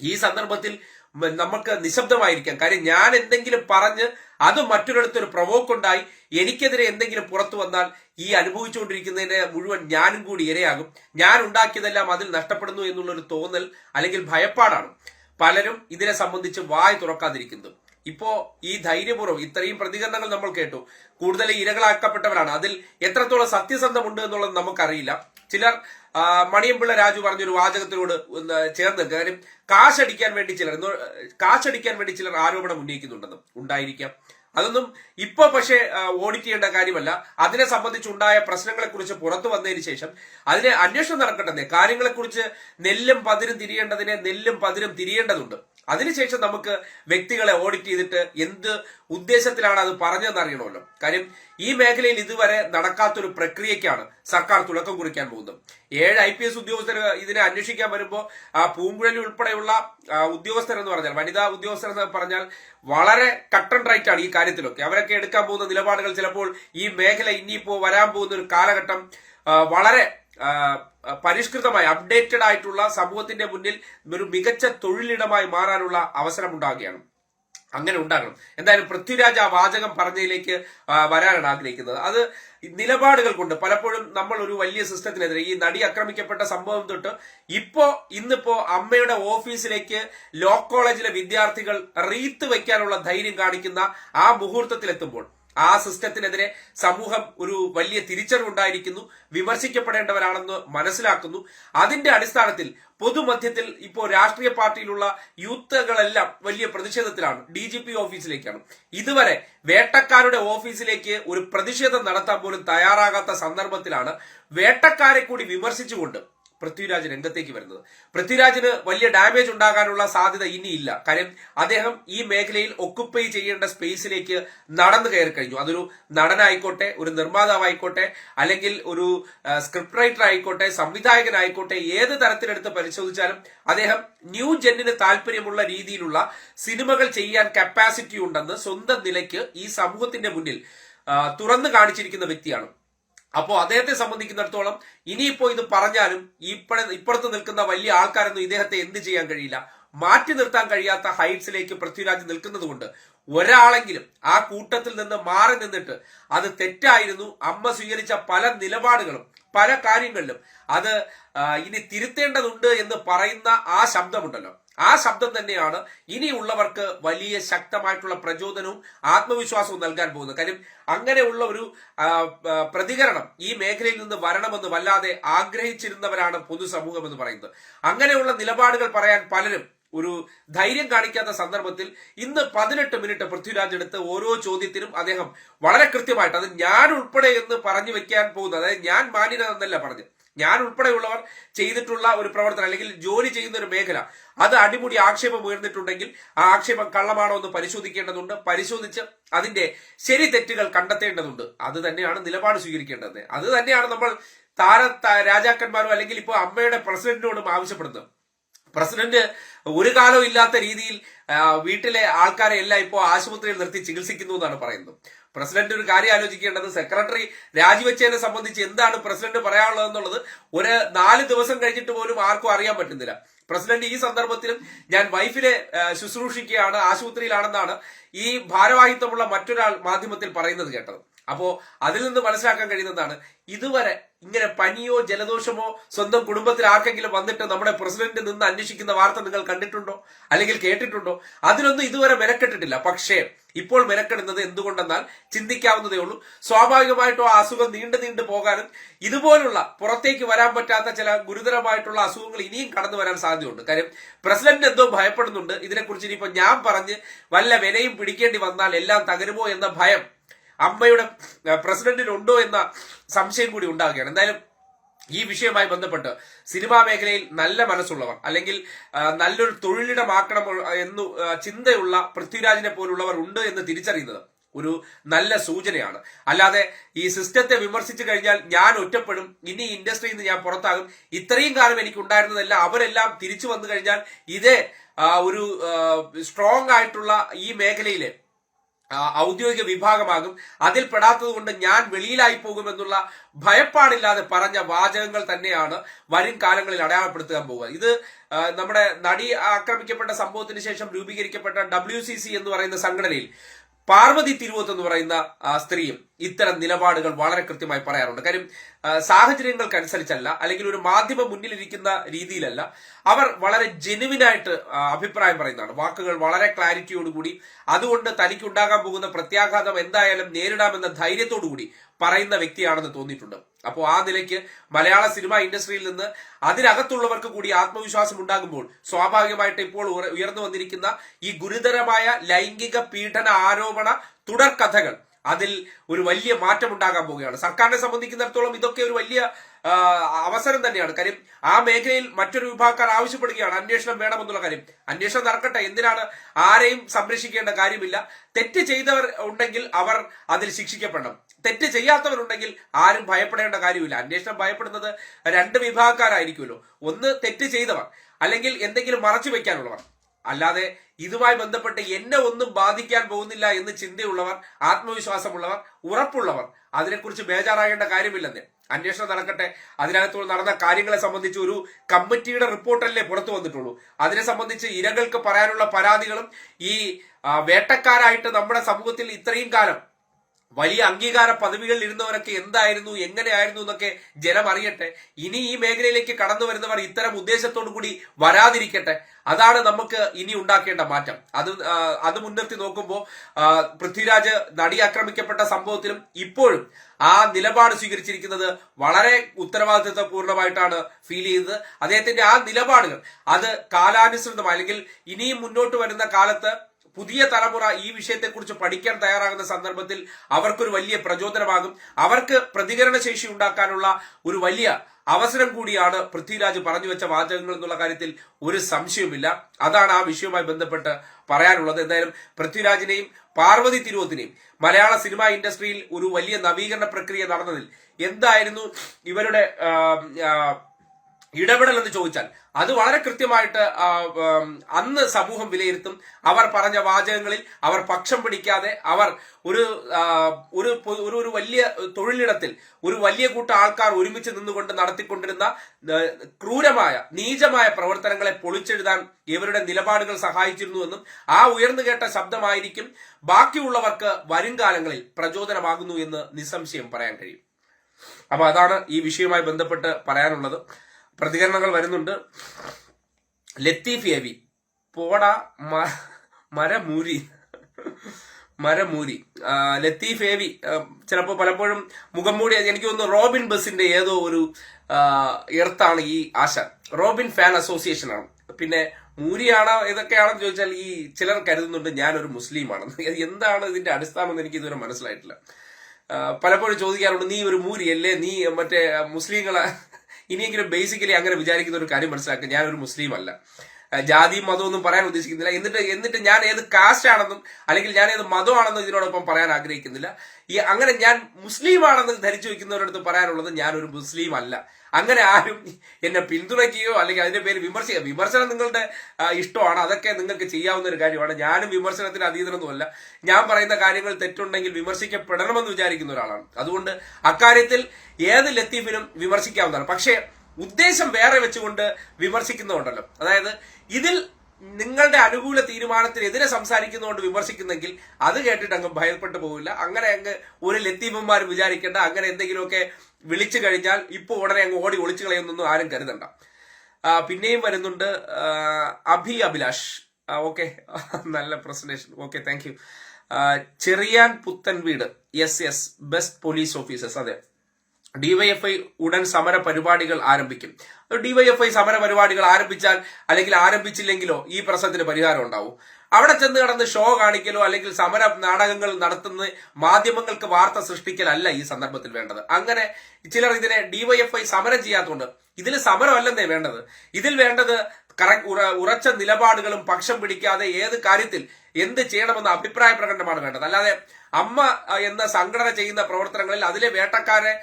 ഈ സന്ദർഭത്തിൽ നമുക്ക് നിശബ്ദമായിരിക്കാം. കാര്യം ഞാൻ എന്തെങ്കിലും പറഞ്ഞ് അത് മറ്റൊരിടത്തൊരു പ്രവോക്കുണ്ടായി എനിക്കെതിരെ എന്തെങ്കിലും പുറത്തു വന്നാൽ ഈ അനുഭവിച്ചുകൊണ്ടിരിക്കുന്നതിന്റെ മുഴുവൻ ഞാനും കൂടി ഇരയാകും. ഞാൻ ഉണ്ടാക്കിയതെല്ലാം അതിൽ നഷ്ടപ്പെടുന്നു എന്നുള്ളൊരു തോന്നൽ അല്ലെങ്കിൽ ഭയപ്പാടാണ്. പലരും ഇതിനെ സംബന്ധിച്ച് വായ് തുറക്കാതിരിക്കുന്നു ഇപ്പോ ഈ ധൈര്യപൂർവം ഇത്രയും പ്രതികരണങ്ങൾ നമ്മൾ കേട്ടു. കൂടുതൽ ഇരകളാക്കപ്പെട്ടവരാണ്. അതിൽ എത്രത്തോളം സത്യസന്ധമുണ്ട് എന്നുള്ളത് നമുക്കറിയില്ല. ചിലർ മണിയമ്പിള്ള രാജു പറഞ്ഞൊരു വാചകത്തിനോട് ചേർന്ന്. കാര്യം കാശടിക്കാൻ വേണ്ടി ചിലർ കാശടിക്കാൻ വേണ്ടി ചിലർ ആരോപണം ഉന്നയിക്കുന്നുണ്ടെന്നും ഉണ്ടായിരിക്കാം. അതൊന്നും ഇപ്പൊ പക്ഷേ ഓഡിറ്റ് ചെയ്യേണ്ട കാര്യമല്ല. അതിനെ സംബന്ധിച്ചുണ്ടായ പ്രശ്നങ്ങളെ കുറിച്ച് പുറത്തു വന്നതിന് ശേഷം അതിനെ അന്വേഷണം നടക്കട്ടെ. കാര്യങ്ങളെ കുറിച്ച് നെല്ലും പതിരും തിരിയേണ്ടതിനെ നെല്ലും പതിരും തിരിയേണ്ടതുണ്ട്. അതിനുശേഷം നമുക്ക് വ്യക്തികളെ ഓഡിറ്റ് ചെയ്തിട്ട് എന്ത് ഉദ്ദേശത്തിലാണ് അത് പറഞ്ഞതെന്ന് അറിയണമല്ലോ. കാര്യം ഈ മേഖലയിൽ ഇതുവരെ നടക്കാത്തൊരു പ്രക്രിയയ്ക്കാണ് സർക്കാർ തുടക്കം കുറിക്കാൻ പോകുന്നത്. ഏഴ് ഐ പി എസ് ഉദ്യോഗസ്ഥർ ഇതിനെ അന്വേഷിക്കാൻ വരുമ്പോൾ ആ പൂങ്കുഴലി ഉൾപ്പെടെയുള്ള ഉദ്യോഗസ്ഥർ എന്ന് പറഞ്ഞാൽ വനിതാ ഉദ്യോഗസ്ഥർ എന്ന് പറഞ്ഞാൽ വളരെ കട്ടൺ റൈറ്റ് ആണ് ഈ കാര്യത്തിലൊക്കെ. അവരൊക്കെ എടുക്കാൻ പോകുന്ന നിലപാടുകൾ ചിലപ്പോൾ ഈ മേഖല ഇനിയിപ്പോ വരാൻ പോകുന്ന ഒരു കാലഘട്ടം വളരെ പരിഷ്കൃതമായി അപ്ഡേറ്റഡ് ആയിട്ടുള്ള സമൂഹത്തിന്റെ മുന്നിൽ ഒരു മികച്ച തൊഴിലിടമായി മാറാനുള്ള അവസരം ഉണ്ടാകുകയാണ് അങ്ങനെ ഉണ്ടാകണം. എന്തായാലും പൃഥ്വിരാജ് ആ വാചകം പറഞ്ഞതിലേക്ക് വരാനാണ് ആഗ്രഹിക്കുന്നത്. അത് നിലപാടുകൾ കൊണ്ട് പലപ്പോഴും നമ്മൾ ഒരു വലിയ സിസ്റ്റത്തിനെതിരെ ഈ നടി ആക്രമിക്കപ്പെട്ട സംഭവം തൊട്ട് ഇപ്പോ ഇന്നിപ്പോ അമ്മയുടെ ഓഫീസിലേക്ക് ലോ കോളേജിലെ വിദ്യാർത്ഥികൾ റീത്ത് വെക്കാനുള്ള ധൈര്യം കാണിക്കുന്ന ആ മുഹൂർത്തത്തിലെത്തുമ്പോൾ ആ സിസ്റ്റത്തിനെതിരെ സമൂഹം ഒരു വലിയ തിരിച്ചറിവുണ്ടായിരിക്കുന്നു വിമർശിക്കപ്പെടേണ്ടവരാണെന്ന് മനസ്സിലാക്കുന്നു. അതിന്റെ അടിസ്ഥാനത്തിൽ പൊതുമധ്യത്തിൽ ഇപ്പോൾ രാഷ്ട്രീയ പാർട്ടിയിലുള്ള യൂത്തുകളെല്ലാം വലിയ പ്രതിഷേധത്തിലാണ് ഡി ജി പി ഓഫീസിലേക്കാണ്. ഇതുവരെ വേട്ടക്കാരുടെ ഓഫീസിലേക്ക് ഒരു പ്രതിഷേധം നടത്താൻ പോലും തയ്യാറാകാത്ത സന്ദർഭത്തിലാണ് വേട്ടക്കാരെ കൂടി വിമർശിച്ചുകൊണ്ട് പൃഥ്വിരാജ് രംഗത്തേക്ക് വരുന്നത്. പൃഥ്വിരാജിന് വലിയ ഡാമേജ് ഉണ്ടാകാനുള്ള സാധ്യത ഇനിയില്ല കാര്യം അദ്ദേഹം ഈ മേഖലയിൽ ഒക്കുപ്പൈ ചെയ്യേണ്ട സ്പേസിലേക്ക് നടന്നു കയറി കഴിഞ്ഞു. അതൊരു നടനായിക്കോട്ടെ ഒരു നിർമ്മാതാവായിക്കോട്ടെ അല്ലെങ്കിൽ ഒരു സ്ക്രിപ്റ്റ് റൈറ്റർ ആയിക്കോട്ടെ സംവിധായകനായിക്കോട്ടെ ഏത് തരത്തിലെടുത്ത് പരിശോധിച്ചാലും അദ്ദേഹം ന്യൂ ജെന്നിന് താല്പര്യമുള്ള രീതിയിലുള്ള സിനിമകൾ ചെയ്യാൻ കപ്പാസിറ്റി ഉണ്ടെന്ന് സ്വന്തം നിലയ്ക്ക് ഈ സമൂഹത്തിന്റെ മുന്നിൽ തുറന്നു കാണിച്ചിരിക്കുന്ന വ്യക്തിയാണ്. അപ്പോൾ അദ്ദേഹത്തെ സംബന്ധിക്കുന്നിടത്തോളം ഇനിയിപ്പോ ഇത് പറഞ്ഞാലും ഇപ്പഴ ഇപ്പുറത്ത് നിൽക്കുന്ന വലിയ ആൾക്കാരൊന്നും ഇദ്ദേഹത്തെ എന്ത് ചെയ്യാൻ കഴിയില്ല. മാറ്റി നിർത്താൻ കഴിയാത്ത ഹൈറ്റ്സിലേക്ക് പൃഥ്വിരാജ് നിൽക്കുന്നത് കൊണ്ട് ഒരാളെങ്കിലും ആ കൂട്ടത്തിൽ നിന്ന് മാറി നിന്നിട്ട് അത് തെറ്റായിരുന്നു. അമ്മ സ്വീകരിച്ച പല നിലപാടുകളും പല കാര്യങ്ങളിലും അത് ഇനി തിരുത്തേണ്ടതുണ്ട് എന്ന് പറയുന്ന ആ ശബ്ദമുണ്ടല്ലോ. ആ ശബ്ദം തന്നെയാണ് ഇനിയുള്ളവർക്ക് വലിയ ശക്തമായിട്ടുള്ള പ്രചോദനവും ആത്മവിശ്വാസവും നൽകാൻ പോകുന്നത്. കാര്യം അങ്ങനെയുള്ള ഒരു പ്രതികരണം ഈ മേഖലയിൽ നിന്ന് വരണമെന്ന് വല്ലാതെ ആഗ്രഹിച്ചിരുന്നവരാണ് പൊതുസമൂഹം എന്ന് പറയുന്നത്. അങ്ങനെയുള്ള നിലപാടുകൾ പറയാൻ പലരും ഒരു ധൈര്യം കാണിക്കാത്ത സന്ദർഭത്തിൽ ഇന്ന് പതിനെട്ട് മിനിറ്റ് പൃഥ്വിരാജ് എടുത്ത് ഓരോ ചോദ്യത്തിനും അദ്ദേഹം വളരെ കൃത്യമായിട്ട് അത് ഞാൻ ഉൾപ്പെടെ എന്ന് പറഞ്ഞു വെക്കാൻ പോകുന്നത് അതായത് ഞാൻ മാന്യനെന്നല്ല പറഞ്ഞു ഞാൻ ഉൾപ്പെടെയുള്ളവർ ചെയ്തിട്ടുള്ള ഒരു പ്രവർത്തനം അല്ലെങ്കിൽ ജോലി ചെയ്യുന്ന ഒരു മേഖല അത് അടിമുടി ആക്ഷേപം ഉയർന്നിട്ടുണ്ടെങ്കിൽ ആ ആക്ഷേപം കള്ളമാണോ എന്ന് പരിശോധിക്കേണ്ടതുണ്ട്. പരിശോധിച്ച് അതിന്റെ ശരി തെറ്റുകൾ കണ്ടെത്തേണ്ടതുണ്ട്. അത് തന്നെയാണ് നിലപാട് സ്വീകരിക്കേണ്ടത്. അത് തന്നെയാണ് നമ്മൾ താര രാജാക്കന്മാരോ അല്ലെങ്കിൽ ഇപ്പോൾ അമ്മയുടെ പ്രസിഡന്റിനോടും ആവശ്യപ്പെടുന്നത്. പ്രസിഡന്റ് ഒരു കാലവും ഇല്ലാത്ത രീതിയിൽ വീട്ടിലെ ആൾക്കാരെ എല്ലാം ഇപ്പോൾ ആശുപത്രിയിൽ നിർത്തി ചികിത്സിക്കുന്നു എന്നാണ് പറയുന്നത്. പ്രസിഡന്റ് ഒരു കാര്യം ആലോചിക്കേണ്ടത് സെക്രട്ടറി രാജിവെച്ചതിനെ സംബന്ധിച്ച് എന്താണ് പ്രസിഡന്റ് പറയാനുള്ളത് എന്നുള്ളത് ഒരു നാല് ദിവസം കഴിഞ്ഞിട്ട് പോലും ആർക്കും അറിയാൻ പറ്റുന്നില്ല. പ്രസിഡന്റ് ഈ സന്ദർഭത്തിലും ഞാൻ വൈഫിനെ ശുശ്രൂഷിക്കുകയാണ് ആശുപത്രിയിലാണെന്നാണ് ഈ ഭാരവാഹിത്വമുള്ള മറ്റൊരാൾ മാധ്യമത്തിൽ പറയുന്നത് കേട്ടത്. അപ്പോ അതിൽ നിന്ന് മനസ്സിലാക്കാൻ കഴിയുന്നതാണ് ഇതുവരെ ഇങ്ങനെ പനിയോ ജലദോഷമോ സ്വന്തം കുടുംബത്തിൽ ആർക്കെങ്കിലും വന്നിട്ട് നമ്മുടെ പ്രസിഡന്റ് നിന്ന് അന്വേഷിക്കുന്ന വാർത്ത നിങ്ങൾ കണ്ടിട്ടുണ്ടോ? അല്ലെങ്കിൽ കേട്ടിട്ടുണ്ടോ? അതിനൊന്നും ഇതുവരെ മെനക്കെട്ടിട്ടില്ല. പക്ഷേ ഇപ്പോൾ മെനക്കെടുന്നത് എന്തുകൊണ്ടെന്നാൽ ചിന്തിക്കാവുന്നതേ ഉള്ളൂ. സ്വാഭാവികമായിട്ടും ആ അസുഖം നീണ്ടു നീണ്ടു പോകാനും ഇതുപോലുള്ള പുറത്തേക്ക് വരാൻ പറ്റാത്ത ചില ഗുരുതരമായിട്ടുള്ള അസുഖങ്ങൾ ഇനിയും കടന്നു വരാൻ സാധ്യതയുണ്ട്. കാര്യം പ്രസിഡന്റ് എന്തോ ഭയപ്പെടുന്നുണ്ട്. ഇതിനെക്കുറിച്ച് ഇനിയിപ്പോൾ ഞാൻ പറഞ്ഞ് വല്ല വിലയും പിടിക്കേണ്ടി വന്നാൽ എല്ലാം തകരുമോ എന്ന ഭയം അമ്മയുടെ പ്രസിഡന്റിനുണ്ടോ എന്ന സംശയം കൂടി ഉണ്ടാവുകയാണ്. എന്തായാലും ഈ വിഷയവുമായി ബന്ധപ്പെട്ട് സിനിമാ മേഖലയിൽ നല്ല മനസ്സുള്ളവർ അല്ലെങ്കിൽ നല്ലൊരു തൊഴിലിടമാക്കണം എന്നു ചിന്തയുള്ള പൃഥ്വിരാജിനെ പോലുള്ളവർ ഉണ്ട് എന്ന് തിരിച്ചറിയുന്നത് ഒരു നല്ല സൂചനയാണ്. അല്ലാതെ ഈ സിസ്റ്റത്തെ വിമർശിച്ചു കഴിഞ്ഞാൽ ഞാൻ ഒറ്റപ്പെടും ഇനി ഇൻഡസ്ട്രിയിൽ നിന്ന് ഞാൻ പുറത്താകും ഇത്രയും കാലം എനിക്ക് ഉണ്ടായിരുന്നതല്ല അവരെല്ലാം തിരിച്ചു വന്നു കഴിഞ്ഞാൽ ഇതേ ഒരു സ്ട്രോങ് ആയിട്ടുള്ള ഈ മേഖലയിലെ ഔദ്യോഗിക വിഭാഗമാകും. അതിൽ പെടാത്തത് കൊണ്ട് ഞാൻ വെളിയിലായി പോകുമെന്നുള്ള ഭയപ്പാടില്ലാതെ പറഞ്ഞ വാചകങ്ങൾ തന്നെയാണ് വരും കാലങ്ങളിൽ അടയാളപ്പെടുത്താൻ പോകുക. ഇത് നമ്മുടെ നടി ആക്രമിക്കപ്പെട്ട സംഭവത്തിന് ശേഷം രൂപീകരിക്കപ്പെട്ട ഡബ്ല്യു എന്ന് പറയുന്ന സംഘടനയിൽ പാർവതി തിരുവത്ത് എന്ന് പറയുന്ന സ്ത്രീയും ഇത്തരം നിലപാടുകൾ വളരെ കൃത്യമായി പറയാറുണ്ട്. കാര്യം സാഹചര്യങ്ങൾക്കനുസരിച്ചല്ല അല്ലെങ്കിൽ ഒരു മാധ്യമം മുന്നിലിരിക്കുന്ന രീതിയിലല്ല അവർ വളരെ ജെനുവിനായിട്ട് അഭിപ്രായം പറയുന്നതാണ്. വാക്കുകൾ വളരെ ക്ലാരിറ്റിയോടുകൂടി അതുകൊണ്ട് തനിക്കുണ്ടാകാൻ പോകുന്ന പ്രത്യാഘാതം എന്തായാലും നേരിടാമെന്ന ധൈര്യത്തോടു കൂടി പറയുന്ന വ്യക്തിയാണെന്ന് തോന്നിയിട്ടുണ്ട്. അപ്പോൾ ആ നിലയ്ക്ക് മലയാള സിനിമ ഇൻഡസ്ട്രിയിൽ നിന്ന് അതിനകത്തുള്ളവർക്ക് കൂടി ആത്മവിശ്വാസം ഉണ്ടാകുമ്പോൾ സ്വാഭാവികമായിട്ട് ഇപ്പോൾ ഉയർന്നു വന്നിരിക്കുന്ന ഈ ഗുരുതരമായ ലൈംഗിക പീഡന ആരോപണ തുടർക്കഥകൾ അതിൽ ഒരു വലിയ മാറ്റം ഉണ്ടാകാൻ പോവുകയാണ്. സർക്കാരിനെ സംബന്ധിക്കുന്നിടത്തോളം ഇതൊക്കെ ഒരു വലിയ അവസരം തന്നെയാണ്. കാര്യം ആ മേഖലയിൽ മറ്റൊരു വിഭാഗക്കാർ ആവശ്യപ്പെടുകയാണ്. അന്വേഷണം വേണമെന്നുള്ള കാര്യം. അന്വേഷണം നടക്കട്ടെ. എന്തിനാണ് ആരെയും സംരക്ഷിക്കേണ്ട കാര്യമില്ല. തെറ്റ് ചെയ്തവർ ഉണ്ടെങ്കിൽ അവർ അതിൽ ശിക്ഷിക്കപ്പെടണം. തെറ്റ് ചെയ്യാത്തവരുണ്ടെങ്കിൽ ആരും ഭയപ്പെടേണ്ട കാര്യമില്ല. അന്വേഷണം ഭയപ്പെടുന്നത് രണ്ട് വിഭാഗക്കാരായിരിക്കുമല്ലോ. ഒന്ന് തെറ്റ് ചെയ്തവർ അല്ലെങ്കിൽ എന്തെങ്കിലും മറച്ചു വെക്കാനുള്ളവർ. അല്ലാതെ ഇതുമായി ബന്ധപ്പെട്ട് എന്നെ ഒന്നും ബാധിക്കാൻ പോകുന്നില്ല എന്ന് ചിന്തയുള്ളവർ ആത്മവിശ്വാസമുള്ളവർ ഉറപ്പുള്ളവർ അതിനെക്കുറിച്ച് ബേജാറാകേണ്ട കാര്യമില്ലെന്ന്. അന്വേഷണം നടക്കട്ടെ. അതിനകത്തുള്ള നടന്ന കാര്യങ്ങളെ സംബന്ധിച്ച് ഒരു കമ്മിറ്റിയുടെ റിപ്പോർട്ടല്ലേ പുറത്തു വന്നിട്ടുള്ളൂ. അതിനെ സംബന്ധിച്ച് ഇരകൾക്ക് പറയാനുള്ള പരാതികളും ഈ വേട്ടക്കാരായിട്ട് നമ്മുടെ സമൂഹത്തിൽ ഇത്രയും കാലം വലിയ അംഗീകാര പദവികളിൽ ഇരുന്നവരൊക്കെ എന്തായിരുന്നു എങ്ങനെയായിരുന്നു എന്നൊക്കെ ജനം അറിയട്ടെ. ഇനി ഈ മേഖലയിലേക്ക് കടന്നു വരുന്നവർ ഇത്തരം ഉദ്ദേശത്തോടു കൂടി വരാതിരിക്കട്ടെ. അതാണ് നമുക്ക് ഇനി ഉണ്ടാക്കേണ്ട മാറ്റം. അത് അത് മുൻനിർത്തി നോക്കുമ്പോൾ പൃഥ്വിരാജ് നടി ആക്രമിക്കപ്പെട്ട സംഭവത്തിലും ഇപ്പോഴും ആ നിലപാട് സ്വീകരിച്ചിരിക്കുന്നത് വളരെ ഉത്തരവാദിത്വ പൂർണമായിട്ടാണ് ഫീൽ ചെയ്തത്. അദ്ദേഹത്തിന്റെ ആ നിലപാടുകൾ അത് കാലാനുസൃതമായി അല്ലെങ്കിൽ ഇനിയും മുന്നോട്ട് വരുന്ന കാലത്ത് പുതിയ തലമുറ ഈ വിഷയത്തെക്കുറിച്ച് പഠിക്കാൻ തയ്യാറാകുന്ന സന്ദർഭത്തിൽ അവർക്കൊരു വലിയ പ്രചോദനമാകും. അവർക്ക് പ്രതികരണ ശേഷി ഉണ്ടാക്കാനുള്ള ഒരു വലിയ അവസരം കൂടിയാണ് പൃഥ്വിരാജ് പറഞ്ഞു വെച്ച വാചകങ്ങൾ എന്നുള്ള കാര്യത്തിൽ ഒരു സംശയവുമില്ല. അതാണ് ആ വിഷയവുമായി ബന്ധപ്പെട്ട് പറയാനുള്ളത്. എന്തായാലും പൃഥ്വിരാജിനെയും പാർവതി തിരുവോത്തിനെയും മലയാള സിനിമാ ഇൻഡസ്ട്രിയിൽ ഒരു വലിയ നവീകരണ പ്രക്രിയ നടന്നതിൽ എന്തായിരുന്നു ഇവരുടെ ഇടപെടൽ എന്ന് ചോദിച്ചാൽ അത് വളരെ കൃത്യമായിട്ട് അന്ന് സമൂഹം വിലയിരുത്തും. അവർ പറഞ്ഞ വാചകങ്ങളിൽ അവർ പക്ഷം പിടിക്കാതെ അവർ ഒരു ഒരു ഒരു വലിയ തൊഴിലിടത്തിൽ ഒരു വലിയ കൂട്ടം ആൾക്കാർ ഒരുമിച്ച് നിന്നുകൊണ്ട് നടത്തിക്കൊണ്ടിരുന്ന ക്രൂരമായ നീചമായ പ്രവർത്തനങ്ങളെ പൊളിച്ചെഴുതാൻ ഇവരുടെ നിലപാടുകൾ സഹായിച്ചിരുന്നുവെന്നും ആ ഉയർന്നു കേട്ട ശബ്ദമായിരിക്കും ബാക്കിയുള്ളവർക്ക് വരും കാലങ്ങളിൽ പ്രചോദനമാകുന്നു എന്ന് നിസ്സംശയം പറയാൻ കഴിയും. അപ്പൊ അതാണ് ഈ വിഷയവുമായി ബന്ധപ്പെട്ട് പറയാനുള്ളത്. പ്രതികരണങ്ങൾ വരുന്നുണ്ട്. ലത്തീഫ് എവി പോട മരമൂരി മരമൂരി. ലത്തീഫ് എവി ചിലപ്പോൾ പലപ്പോഴും മുഖം മൂടി എനിക്ക് തോന്നുന്നു റോബിൻ ബസിന്റെ ഏതോ ഒരു എർത്താണ് ഈ ആശ. റോബിൻ ഫാൻ അസോസിയേഷൻ ആണ്. പിന്നെ മൂരിയാണോ ഇതൊക്കെയാണെന്ന് ചോദിച്ചാൽ ഈ ചിലർ കരുതുന്നുണ്ട് ഞാനൊരു മുസ്ലിമാണെന്ന്. എന്താണ് ഇതിന്റെ അടിസ്ഥാനം എന്ന് എനിക്ക് ഇതുവരെ മനസ്സിലായിട്ടില്ല. പലപ്പോഴും ചോദിക്കാറുണ്ട് നീ ഒരു മൂരിയല്ലേ? നീ മറ്റേ മുസ്ലിങ്ങളെ ഇനിയെങ്കിലും ബേസിക്കലി അങ്ങനെ വിചാരിക്കുന്ന ഒരു കാര്യം മനസ്സിലാക്കുക ഞാനൊരു മുസ്ലിം അല്ല ആ, ജാതിയും മതവും ഒന്നും പറയാൻ ഉദ്ദേശിക്കുന്നില്ല. എന്നിട്ട് എന്നിട്ട് ഞാൻ ഏത് കാസ്റ്റ് ആണെന്നും അല്ലെങ്കിൽ ഞാൻ ഏത് മതമാണെന്നും ഇതിനോടൊപ്പം പറയാൻ ആഗ്രഹിക്കുന്നില്ല. ഈ അങ്ങനെ ഞാൻ മുസ്ലിം ആണെന്ന് ധരിച്ചു വെക്കുന്നവരടുത്ത് പറയാനുള്ളത് ഞാൻ ഒരു മുസ്ലിം അല്ല അങ്ങനെ ആരും എന്നെ പിന്തുണയ്ക്കുകയോ അല്ലെങ്കിൽ അതിന്റെ പേര് വിമർശിക്കുക. വിമർശനം നിങ്ങളുടെ ഇഷ്ടമാണ്. അതൊക്കെ നിങ്ങൾക്ക് ചെയ്യാവുന്ന ഒരു കാര്യമാണ്. ഞാനും വിമർശനത്തിന് അതീതനൊന്നുമല്ല. ഞാൻ പറയുന്ന കാര്യങ്ങൾ തെറ്റുണ്ടെങ്കിൽ വിമർശിക്കപ്പെടണമെന്ന് വിചാരിക്കുന്ന ഒരാളാണ്. അതുകൊണ്ട് അക്കാര്യത്തിൽ ഏത് ലത്തീഫിനും വിമർശിക്കാവുന്നതാണ്. പക്ഷേ ഉദ്ദേശം വേറെ വെച്ചുകൊണ്ട് വിമർശിക്കുന്നുണ്ടല്ലോ അതായത് ഇതിൽ നിങ്ങളുടെ അനുകൂല തീരുമാനത്തിനെതിരെ സംസാരിക്കുന്നതുകൊണ്ട് വിമർശിക്കുന്നെങ്കിൽ അത് കേട്ടിട്ട് അങ്ങ് ഭയപ്പെട്ടു പോകില്ല അങ്ങനെ അങ്ങ് ഒരു ലത്തീമന്മാർ വിചാരിക്കേണ്ട. അങ്ങനെ എന്തെങ്കിലുമൊക്കെ വിളിച്ചു കഴിഞ്ഞാൽ ഇപ്പോൾ ഉടനെ അങ്ങ് ഓടി ഒളിച്ചു കളയുന്നൊന്നും ആരും കരുതണ്ട. പിന്നെയും വരുന്നുണ്ട് അഭി അഭിലാഷ്. ഓക്കെ. നല്ല presentation. Okay thank you. Cherian പുത്തൻ വീട് yes yes. Best police officers. അതെ. ഡിവൈഎഫ്ഐ ഉടൻ സമര പരിപാടികൾ ആരംഭിക്കും. ഡിവൈഎഫ്ഐ സമര പരിപാടികൾ ആരംഭിച്ചാൽ അല്ലെങ്കിൽ ആരംഭിച്ചില്ലെങ്കിലോ ഈ പ്രശ്നത്തിന് പരിഹാരം ഉണ്ടാവും. അവിടെ ചെന്ന് കടന്ന് ഷോ കാണിക്കലോ അല്ലെങ്കിൽ സമര നാടകങ്ങൾ നടത്തുന്ന മാധ്യമങ്ങൾക്ക് വാർത്ത സൃഷ്ടിക്കലല്ല ഈ സന്ദർഭത്തിൽ വേണ്ടത്. അങ്ങനെ ചിലർ ഇതിനെ ഡിവൈഎഫ്ഐ സമരം ചെയ്യാത്തതുകൊണ്ട് ഇതിൽ സമരമല്ലെന്നേ വേണ്ടത്. ഇതിൽ വേണ്ടത് ഉറച്ച നിലപാടുകളും പക്ഷം പിടിക്കാതെ ഏത് കാര്യത്തിൽ എന്ത് ചെയ്യണമെന്ന അഭിപ്രായ പ്രകടനമാണ് വേണ്ടത്. അല്ലാതെ അമ്മ എന്ന സംഘടന ചെയ്യുന്ന പ്രവർത്തനങ്ങളിൽ അതിലെ വേട്ടക്കാരെ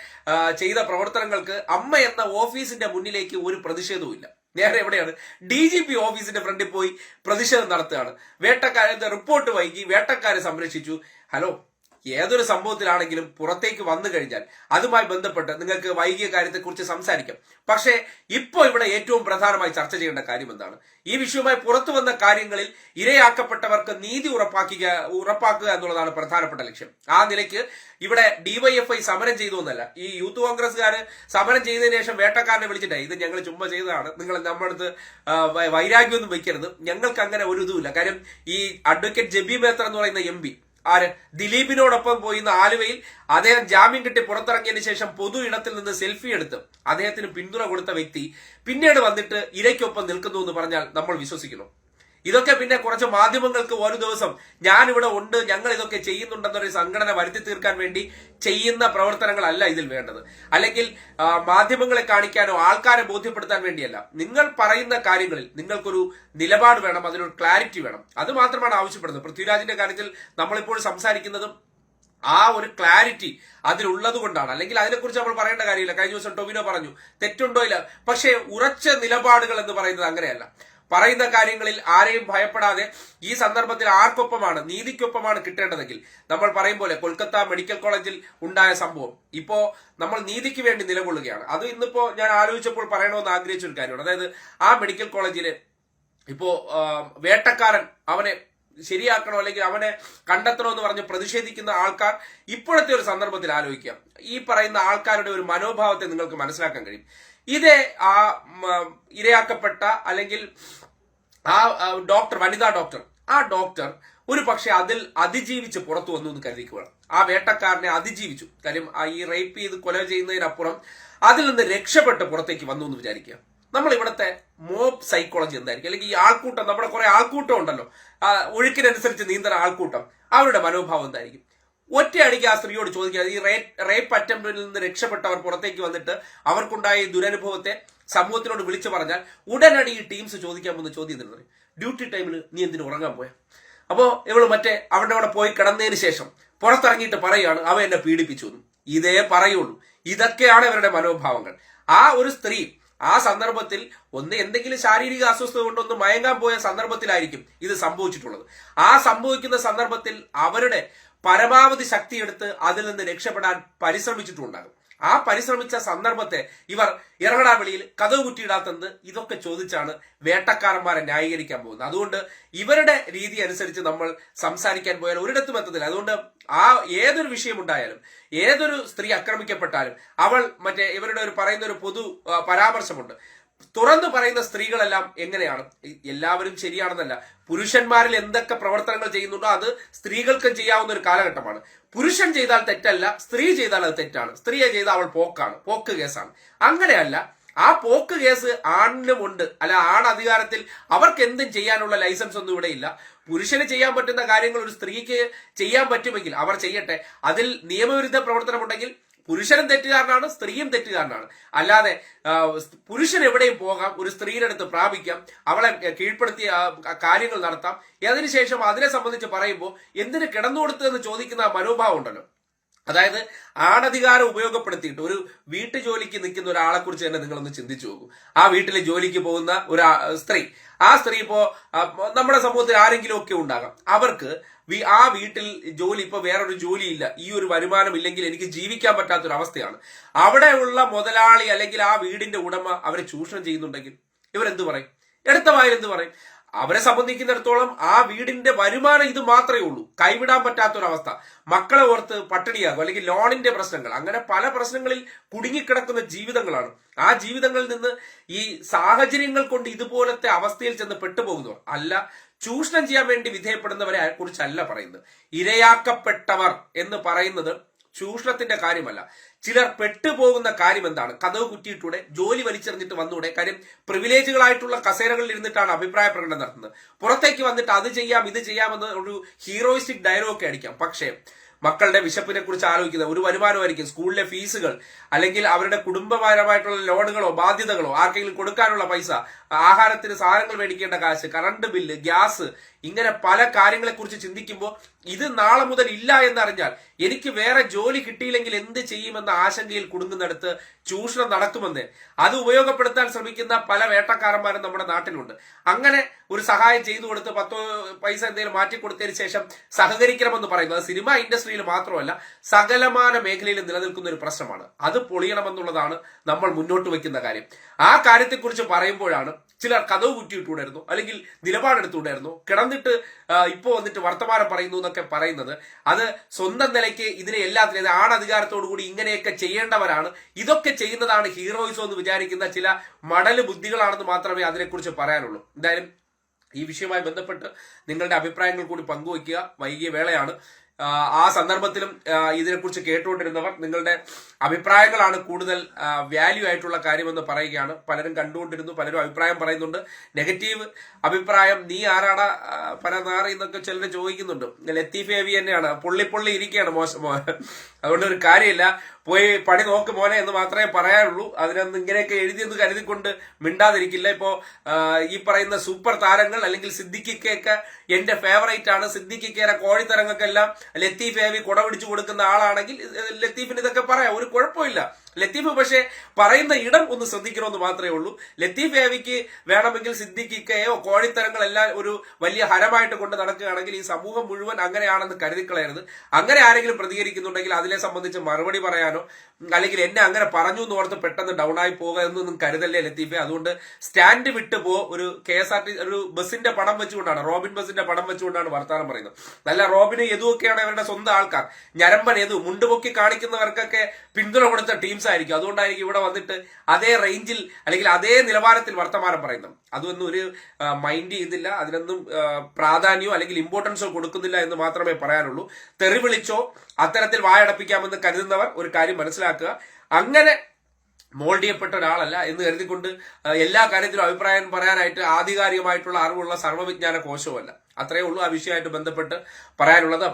ചെയ്ത പ്രവർത്തനങ്ങൾക്ക് അമ്മ എന്ന ഓഫീസിന്റെ മുന്നിലേക്ക് ഒരു പ്രതിഷേധവും ഇല്ല. നേരെ എവിടെയാണ്? ഡി ജി പി ഓഫീസിന്റെ ഫ്രണ്ടിൽ പോയി പ്രതിഷേധം നടത്തുകയാണ്. വേട്ടക്കാരെ റിപ്പോർട്ട് വൈകി വേട്ടക്കാരെ സംരക്ഷിച്ചു. ഹലോ ഏതൊരു സംഭവത്തിലാണെങ്കിലും പുറത്തേക്ക് വന്നു കഴിഞ്ഞാൽ അതുമായി ബന്ധപ്പെട്ട് നിങ്ങൾക്ക് വൈകിയ കാര്യത്തെക്കുറിച്ച് സംസാരിക്കാം. പക്ഷേ ഇപ്പോൾ ഇവിടെ ഏറ്റവും പ്രധാനമായി ചർച്ച ചെയ്യേണ്ട കാര്യം എന്താണ്? ഈ വിഷയവുമായി പുറത്തു വന്ന കാര്യങ്ങളിൽ ഇരയാക്കപ്പെട്ടവർക്ക് നീതി ഉറപ്പാക്കുക ഉറപ്പാക്കുക എന്നുള്ളതാണ് പ്രധാനപ്പെട്ട ലക്ഷ്യം. ആ നിലയ്ക്ക് ഇവിടെ ഡിവൈഎഫ്ഐ സമരം ചെയ്തു എന്നല്ല. ഈ യൂത്ത് കോൺഗ്രസ്സുകാർ സമരം ചെയ്തതിനു ശേഷം വേട്ടക്കാരനെ വിളിച്ചിട്ടേ ഇത് ഞങ്ങൾ ചുമ്മാ ചെയ്തതാണ്. നിങ്ങൾ നമ്മുടെ അടുത്ത് വൈരാഗ്യമൊന്നും വെക്കരുത്. ഞങ്ങൾക്ക് അങ്ങനെ ഒരു ഇതുമില്ല. കാര്യം ഈ അഡ്വക്കേറ്റ് ജബി മേത്ര എന്ന് പറയുന്ന എം ആര്? ദിലീപിനോടൊപ്പം പോയി ആലുവയിൽ അദ്ദേഹം ജാമ്യം കിട്ടി പുറത്തിറങ്ങിയതിന് ശേഷം പൊതു ഇടത്തിൽ നിന്ന് സെൽഫി എടുത്ത് അദ്ദേഹത്തിന് പിന്തുണ കൊടുത്ത വ്യക്തി പിന്നീട് വന്നിട്ട് ഇരയ്ക്കൊപ്പം നിൽക്കുന്നു എന്ന് പറഞ്ഞാൽ നമ്മൾ വിശ്വസിക്കുന്നു. ഇതൊക്കെ പിന്നെ കുറച്ച് മാധ്യമങ്ങൾക്ക് ഒരു ദിവസം ഞാൻ ഇവിടെ ഉണ്ട് ഞങ്ങൾ ഇതൊക്കെ ചെയ്യുന്നുണ്ടെന്നൊരു സംഘടന വരുത്തി തീർക്കാൻ വേണ്ടി ചെയ്യുന്ന പ്രവർത്തനങ്ങളല്ല ഇതിൽ വേണ്ടത്. അല്ലെങ്കിൽ മാധ്യമങ്ങളെ കാണിക്കാനോ ആൾക്കാരെ ബോധ്യപ്പെടുത്താൻ വേണ്ടിയല്ല. നിങ്ങൾ പറയുന്ന കാര്യങ്ങളിൽ നിങ്ങൾക്കൊരു നിലപാട് വേണം അതിനൊരു ക്ലാരിറ്റി വേണം. അത് മാത്രമാണ് ആവശ്യപ്പെടുന്നത്. പൃഥ്വിരാജിന്റെ കാര്യത്തിൽ നമ്മളിപ്പോൾ സംസാരിക്കുന്നതും ആ ഒരു ക്ലാരിറ്റി അതിലുള്ളത് കൊണ്ടാണ്. അല്ലെങ്കിൽ അതിനെക്കുറിച്ച് നമ്മൾ പറയേണ്ട കാര്യമില്ല. കഴിഞ്ഞ ദിവസം ടൊവിനോ പറഞ്ഞു തെറ്റുണ്ടോ ഇല്ല. പക്ഷേ ഉറച്ച നിലപാടുകൾ എന്ന് പറയുന്നത് അങ്ങനെയല്ല. പറയുന്ന കാര്യങ്ങളിൽ ആരെയും ഭയപ്പെടാതെ ഈ സന്ദർഭത്തിൽ ആർക്കൊപ്പമാണ് നീതിക്കൊപ്പമാണ് കിട്ടേണ്ടതെങ്കിൽ നമ്മൾ പറയും പോലെ കൊൽക്കത്ത മെഡിക്കൽ കോളേജിൽ ഉണ്ടായ സംഭവം. ഇപ്പോ നമ്മൾ നീതിക്ക് വേണ്ടി നിലകൊള്ളുകയാണ്. അത് ഇന്നിപ്പോ ഞാൻ ആലോചിച്ചപ്പോൾ പറയണമെന്ന് ആഗ്രഹിച്ച ഒരു കാര്യമാണ് അതായത് ആ മെഡിക്കൽ കോളേജിലെ ഇപ്പോ വേട്ടക്കാരൻ അവനെ ശരിയാക്കണോ അല്ലെങ്കിൽ അവനെ കണ്ടെത്തണോ എന്ന് പറഞ്ഞ് പ്രതിഷേധിക്കുന്ന ആൾക്കാർ ഇപ്പോഴത്തെ ഒരു സന്ദർഭത്തിൽ ആലോചിക്കാം. ഈ പറയുന്ന ആൾക്കാരുടെ ഒരു മനോഭാവത്തെ നിങ്ങൾക്ക് മനസ്സിലാക്കാൻ കഴിയും. ഇതേ ആ ഇരയാക്കപ്പെട്ട അല്ലെങ്കിൽ ആ ഡോക്ടർ വനിതാ ഡോക്ടർ ആ ഡോക്ടർ ഒരു പക്ഷെ അതിൽ അതിജീവിച്ച് പുറത്തു വന്നു എന്ന് കരുതിക്കുക ആ വേട്ടക്കാരനെ അതിജീവിച്ചു. കാര്യം ഈ റേപ്പ് ചെയ്ത് കൊല ചെയ്യുന്നതിനപ്പുറം അതിൽ നിന്ന് രക്ഷപ്പെട്ട് പുറത്തേക്ക് വന്നു എന്ന് വിചാരിക്കുക. നമ്മൾ ഇവിടുത്തെ മോബ് സൈക്കോളജി എന്തായിരിക്കും? അല്ലെങ്കിൽ ഈ ആൾക്കൂട്ടം നമ്മുടെ കുറെ ആൾക്കൂട്ടം ഉണ്ടല്ലോ. ഒഴുക്കിനനുസരിച്ച് നീന്തൽ ആൾക്കൂട്ടം. അവരുടെ മനോഭാവം എന്തായിരിക്കും? ഒറ്റയടിക്ക് ആ സ്ത്രീയോട് ചോദിക്കുക ഈ റേപ്പ് അറ്റംപ്റ്റിൽ നിന്ന് രക്ഷപ്പെട്ടവർ പുറത്തേക്ക് വന്നിട്ട് അവർക്കുണ്ടായ ദുരനുഭവത്തെ സമൂഹത്തിനോട് വിളിച്ചു പറഞ്ഞാൽ ഉടനടി ഈ ടീംസ് ചോദിക്കാൻ പോകുന്ന ചോദ്യം പറയും ഡ്യൂട്ടി ടൈമിൽ നീ എന്തിനു ഉറങ്ങാൻ പോയാ? അപ്പോ ഇവൾ മറ്റേ അവിടെ അവിടെ പോയി കിടന്നതിന് ശേഷം പുറത്തിറങ്ങിയിട്ട് പറയുകയാണ് അവ എന്നെ പീഡിപ്പിച്ചു ഇതേ പറയുള്ളൂ. ഇതൊക്കെയാണ് ഇവരുടെ മനോഭാവങ്ങൾ. ആ ഒരു സ്ത്രീ ആ സന്ദർഭത്തിൽ ഒന്ന് എന്തെങ്കിലും ശാരീരിക അസ്വസ്ഥത കൊണ്ടൊന്ന് മയങ്ങാൻ പോയ സന്ദർഭത്തിലായിരിക്കും ഇത് സംഭവിച്ചിട്ടുള്ളത്. ആ സംഭവിക്കുന്ന സന്ദർഭത്തിൽ അവരുടെ പരമാവധി ശക്തിയെടുത്ത് അതിൽ നിന്ന് രക്ഷപ്പെടാൻ പരിശ്രമിച്ചിട്ടുണ്ടാകും. ആ പരിശ്രമിച്ച സന്ദർഭത്തെ ഇവർ ഇറങ്ങടാവിളിയിൽ കഥവ് കുറ്റിയിടാത്തത് ഇതൊക്കെ ചോദിച്ചാണ് വേട്ടക്കാരന്മാരെ ന്യായീകരിക്കാൻ പോകുന്നത്. അതുകൊണ്ട് ഇവരുടെ രീതി അനുസരിച്ച് നമ്മൾ സംസാരിക്കാൻ പോയാൽ ഒരിടത്തും എത്തത്തില്ല. അതുകൊണ്ട് ആ ഏതൊരു വിഷയമുണ്ടായാലും ഏതൊരു സ്ത്രീ ആക്രമിക്കപ്പെട്ടാലും അവൾ മറ്റേ ഇവരുടെ ഒരു പറയുന്ന ഒരു പൊതു പരാമർശമുണ്ട്. തുറന്നു പറയുന്ന സ്ത്രീകളെല്ലാം എങ്ങനെയാണ്? എല്ലാവരും ശരിയാണെന്നല്ല. പുരുഷന്മാരിൽ എന്തൊക്കെ പ്രവർത്തനങ്ങൾ ചെയ്യുന്നുണ്ടോ അത് സ്ത്രീകൾക്കും ചെയ്യാവുന്ന ഒരു കാലഘട്ടമാണ്. പുരുഷൻ ചെയ്താൽ തെറ്റല്ല സ്ത്രീ ചെയ്താൽ അത് തെറ്റാണ്. സ്ത്രീയെ ചെയ്താൽ അവൾ പോക്കാണ് പോക്ക് കേസാണ്. അങ്ങനെയല്ല ആ പോക്ക് കേസ് ആണിനും ഉണ്ട്. അല്ല ആൺ അധികാരത്തിൽ അവർക്ക് എന്തും ചെയ്യാനുള്ള ലൈസൻസ് ഒന്നും ഇവിടെ ഇല്ല. പുരുഷന് ചെയ്യാൻ പറ്റുന്ന കാര്യങ്ങൾ ഒരു സ്ത്രീക്ക് ചെയ്യാൻ പറ്റുമെങ്കിൽ അവർ ചെയ്യട്ടെ. അതിൽ നിയമവിരുദ്ധ പ്രവർത്തനമുണ്ടെങ്കിൽ പുരുഷനും തെറ്റുകാരനാണ് സ്ത്രീയും തെറ്റുകാരനാണ്. അല്ലാതെ പുരുഷൻ എവിടെയും പോകാം ഒരു സ്ത്രീയുടെ അടുത്ത് പ്രാപിക്കാം അവളെ കീഴ്പ്പെടുത്തി കാര്യങ്ങൾ നടത്താം. അതിനുശേഷം അതിനെ സംബന്ധിച്ച് പറയുമ്പോൾ എന്തിന് കിടന്നു കൊടുത്തു എന്ന് ചോദിക്കുന്ന മനോഭാവം ഉണ്ടല്ലോ. അതായത് ആണധികാരം ഉപയോഗപ്പെടുത്തിയിട്ട് ഒരു വീട്ടു ജോലിക്ക് നിൽക്കുന്ന ഒരാളെ കുറിച്ച് തന്നെ നിങ്ങളൊന്ന് ചിന്തിച്ചു നോക്കൂ. ആ വീട്ടിൽ ജോലിക്ക് പോകുന്ന ഒരു സ്ത്രീ. ആ സ്ത്രീ ഇപ്പോ നമ്മുടെ സമൂഹത്തിൽ ആരെങ്കിലും ഒക്കെ ഉണ്ടാകാം. അവർക്ക് ആ വീട്ടിൽ ജോലി ഇപ്പൊ വേറൊരു ജോലി ഇല്ല ഈ ഒരു വരുമാനം ഇല്ലെങ്കിൽ എനിക്ക് ജീവിക്കാൻ പറ്റാത്തൊരു അവസ്ഥയാണ് അവിടെയുള്ള മുതലാളി അല്ലെങ്കിൽ ആ വീടിന്റെ ഉടമ അവരെ ചൂഷണം ചെയ്യുന്നുണ്ടെങ്കിൽ ഇവരെന്ത് പറയും? എടുത്ത വായിൽ എന്ത് പറയും? അവരെ സംബന്ധിക്കുന്നിടത്തോളം ആ വീടിന്റെ വരുമാനം ഇത് മാത്രമേ ഉള്ളൂ. കൈവിടാൻ പറ്റാത്തൊരവസ്ഥ. മക്കളെ ഓർത്ത് പട്ടിണിയാകും. അല്ലെങ്കിൽ ലോണിന്റെ പ്രശ്നങ്ങൾ. അങ്ങനെ പല പ്രശ്നങ്ങളിൽ കുടുങ്ങിക്കിടക്കുന്ന ജീവിതങ്ങളാണ്. ആ ജീവിതങ്ങളിൽ നിന്ന് ഈ സാഹചര്യങ്ങൾ കൊണ്ട് ഇതുപോലത്തെ അവസ്ഥയിൽ ചെന്ന് പെട്ടുപോകുന്നവർ. അല്ല ചൂഷണം ചെയ്യാൻ വേണ്ടി വിധേയപ്പെടുന്നവരെ കുറിച്ചല്ല പറയുന്നത്. ഇരയാക്കപ്പെട്ടവർ എന്ന് പറയുന്നത് ചൂഷണത്തിന്റെ കാര്യമല്ല. ചിലർ പെട്ടുപോകുന്ന കാര്യം എന്താണ് കഥവ് കുറ്റിയിട്ടൂടെ ജോലി വലിച്ചെറിഞ്ഞിട്ട് വന്നൂടെ? കാര്യം പ്രിവിലേജുകളായിട്ടുള്ള കസേരകളിൽ ഇരുന്നിട്ടാണ് അഭിപ്രായ പ്രകടനം നടത്തുന്നത്. പുറത്തേക്ക് വന്നിട്ട് അത് ചെയ്യാം ഇത് ചെയ്യാമെന്ന് ഒരു ഹീറോയിസ്റ്റിക് ഡയലോഗ് ഒക്കെ അടിക്കാം. പക്ഷേ മക്കളുടെ വിശപ്പിനെ കുറിച്ച് ആലോചിക്കുന്നത്. ഒരു വരുമാനമായിരിക്കും. സ്കൂളിലെ ഫീസുകൾ അല്ലെങ്കിൽ അവരുടെ കുടുംബപരമായിട്ടുള്ള ലോണുകളോ ബാധ്യതകളോ ആർക്കെങ്കിലും കൊടുക്കാനുള്ള പൈസ ആഹാരത്തിന് സാധനങ്ങൾ മേടിക്കേണ്ട കാശ് കറണ്ട് ബില്ല് ഗ്യാസ് ഇങ്ങനെ പല കാര്യങ്ങളെ കുറിച്ച് ചിന്തിക്കുമ്പോൾ ഇത് നാളെ മുതൽ ഇല്ല എന്നറിഞ്ഞാൽ എനിക്ക് വേറെ ജോലി കിട്ടിയില്ലെങ്കിൽ എന്ത് ചെയ്യുമെന്ന ആശങ്കയിൽ കുടുങ്ങുന്നിടത്ത് ചൂഷണം നടക്കുമെന്ന് അത് ഉപയോഗപ്പെടുത്താൻ ശ്രമിക്കുന്ന പല വേട്ടക്കാരന്മാരും നമ്മുടെ നാട്ടിലുണ്ട്. അങ്ങനെ ഒരു സഹായം ചെയ്തു കൊടുത്ത് പത്തോ പൈസ എന്തെങ്കിലും മാറ്റി കൊടുത്തതിന് ശേഷം സഹകരിക്കണമെന്ന് പറയുന്നത് സിനിമ ഇൻഡസ്ട്രിയിൽ മാത്രമല്ല സകലമാന മേഖലയിൽ നിലനിൽക്കുന്ന ഒരു പ്രശ്നമാണ്. അത് പൊളിയണമെന്നുള്ളതാണ് നമ്മൾ മുന്നോട്ട് വയ്ക്കുന്ന കാര്യം. ആ കാര്യത്തെക്കുറിച്ച് പറയുമ്പോഴാണ് ചിലർ കഥവ് കുറ്റിയിട്ടുണ്ടായിരുന്നു അല്ലെങ്കിൽ നിലപാടെടുത്തുണ്ടായിരുന്നു. കിടന്നിട്ട് ഇപ്പോൾ ഇപ്പോ വന്നിട്ട് വർത്തമാനം പറയുന്നു എന്നൊക്കെ പറയുന്നത്. അത് സ്വന്തം നിലയ്ക്ക് ഇതിനെ എല്ലാത്തിനും ആണധികാരത്തോടു കൂടി ഇങ്ങനെയൊക്കെ ചെയ്യേണ്ടവരാണ്. ഇതൊക്കെ ചെയ്യുന്നതാണ് ഹീറോയിസം എന്ന് വിചാരിക്കുന്ന ചില മടൽ ബുദ്ധികളാണെന്ന് മാത്രമേ അതിനെക്കുറിച്ച് പറയാനുള്ളൂ. എന്തായാലും ഈ വിഷയവുമായി ബന്ധപ്പെട്ട് നിങ്ങളുടെ അഭിപ്രായങ്ങൾ കൂടി പങ്കുവയ്ക്കുക. വൈകിയ വേളയാണ്. ആ, സന്ദർഭത്തിലും ഇതിനെക്കുറിച്ച് കേട്ടുകൊണ്ടിരുന്നവർ നിങ്ങളുടെ അഭിപ്രായങ്ങളാണ് കൂടുതൽ വാല്യൂ ആയിട്ടുള്ള കാര്യമെന്ന് പറയുകയാണ്. പലരും കണ്ടുകൊണ്ടിരുന്നു പലരും അഭിപ്രായം പറയുന്നുണ്ട്. നെഗറ്റീവ് അഭിപ്രായം നീ ആരാടാ പല നാറി എന്നൊക്കെ ചിലർ ചോദിക്കുന്നുണ്ട്. ലത്തീഫ് ഹേവി തന്നെയാണ്. പൊള്ളി പൊള്ളി ഇരിക്കുകയാണ് മോശം. അതുകൊണ്ട് ഒരു കാര്യമില്ല. പോയി പണി നോക്ക് മോനെ എന്ന് മാത്രമേ പറയാനുള്ളൂ. അതിനൊന്നും ഇങ്ങനെയൊക്കെ എഴുതിയെന്ന് കരുതിക്കൊണ്ട് മിണ്ടാതിരിക്കില്ല. ഇപ്പോ ഈ പറയുന്ന സൂപ്പർ താരങ്ങൾ അല്ലെങ്കിൽ സിദ്ദിഖിക്കൊക്കെ എന്റെ ഫേവറേറ്റ് ആണ്. സിദ്ദിഖിക്കേറെ കോഴിത്തരങ്ങൾക്കെല്ലാം ലത്തീഫ് ഏവി കുട പിടിച്ചു കൊടുക്കുന്ന ആളാണെങ്കിൽ ലത്തീഫിന് ഇതൊക്കെ പറയാം. ഒരു കുഴപ്പമില്ല. ലത്തീഫ് പക്ഷേ പറയുന്ന ഇടം ഒന്ന് ശ്രദ്ധിക്കണമെന്ന് മാത്രമേ ഉള്ളൂ. ലത്തീഫ് ഏവിക്ക് വേണമെങ്കിൽ സിദ്ദിഖിക്കയോ കോഴിത്തരങ്ങളെല്ലാം ഒരു വലിയ ഹരമായിട്ട് കൊണ്ട് നടക്കുകയാണെങ്കിൽ ഈ സമൂഹം മുഴുവൻ അങ്ങനെയാണെന്ന് കരുതിക്കളയരുത്. അങ്ങനെ ആരെങ്കിലും പ്രതികരിക്കുന്നുണ്ടെങ്കിൽ അതിനെ സംബന്ധിച്ച് മറുപടി പറയാനോ അല്ലെങ്കിൽ എന്നെ അങ്ങനെ പറഞ്ഞു എന്ന് ഓർത്ത് പെട്ടെന്ന് ഡൗൺ ആയി പോകുക എന്നൊന്നും കരുതല്ലേ ലത്തീഫെ? അതുകൊണ്ട് സ്റ്റാൻഡ് വിട്ട് പോ. ഒരു കെ എസ് ആർ ടി ഒരു ബസ്സിന്റെ പടം വെച്ചുകൊണ്ടാണ് റോബിൻ ബസ്സിന്റെ പടം വെച്ചുകൊണ്ടാണ് വർത്താനം പറയുന്നത്. നല്ല റോബിന് യദുവൊക്കെയാണ് അവരുടെ സ്വന്തം ആൾക്കാർ. ഞരമ്പൻ യദു മുണ്ടുപൊക്കി കാണിക്കുന്നവർക്കൊക്കെ പിന്തുണ കൊടുത്ത ടീംസ് ആയിരിക്കും. അതുകൊണ്ടായിരിക്കും ഇവിടെ വന്നിട്ട് അതേ റേഞ്ചിൽ അല്ലെങ്കിൽ അതേ നിലവാരത്തിൽ വർത്തമാനം പറയുന്നത്. അതൊന്നും ഒരു മൈൻഡ് ചെയ്തില്ല അതിനൊന്നും പ്രാധാന്യമോ അല്ലെങ്കിൽ ഇമ്പോർട്ടൻസോ കൊടുക്കുന്നില്ല എന്ന് മാത്രമേ പറയാനുള്ളൂ. തെറി വിളിച്ചോ അത്തരത്തിൽ വായടപ്പിക്കാമെന്ന് കരുതുന്നവർ ഒരു കാര്യം മനസ്സിലാക്കുക. അങ്ങനെ മോൾഡ് ചെയ്യപ്പെട്ട ഒരാളല്ല എന്ന് കരുതിക്കൊണ്ട് എല്ലാ കാര്യത്തിലും അഭിപ്രായം പറയാനായിട്ട് ആധികാരികമായിട്ടുള്ള അറിവുള്ള സർവവിജ്ഞാന കോശവുമല്ല. അത്രയേ ഉള്ളൂ ആ വിഷയമായിട്ട് ബന്ധപ്പെട്ട് പറയാനുള്ളത്.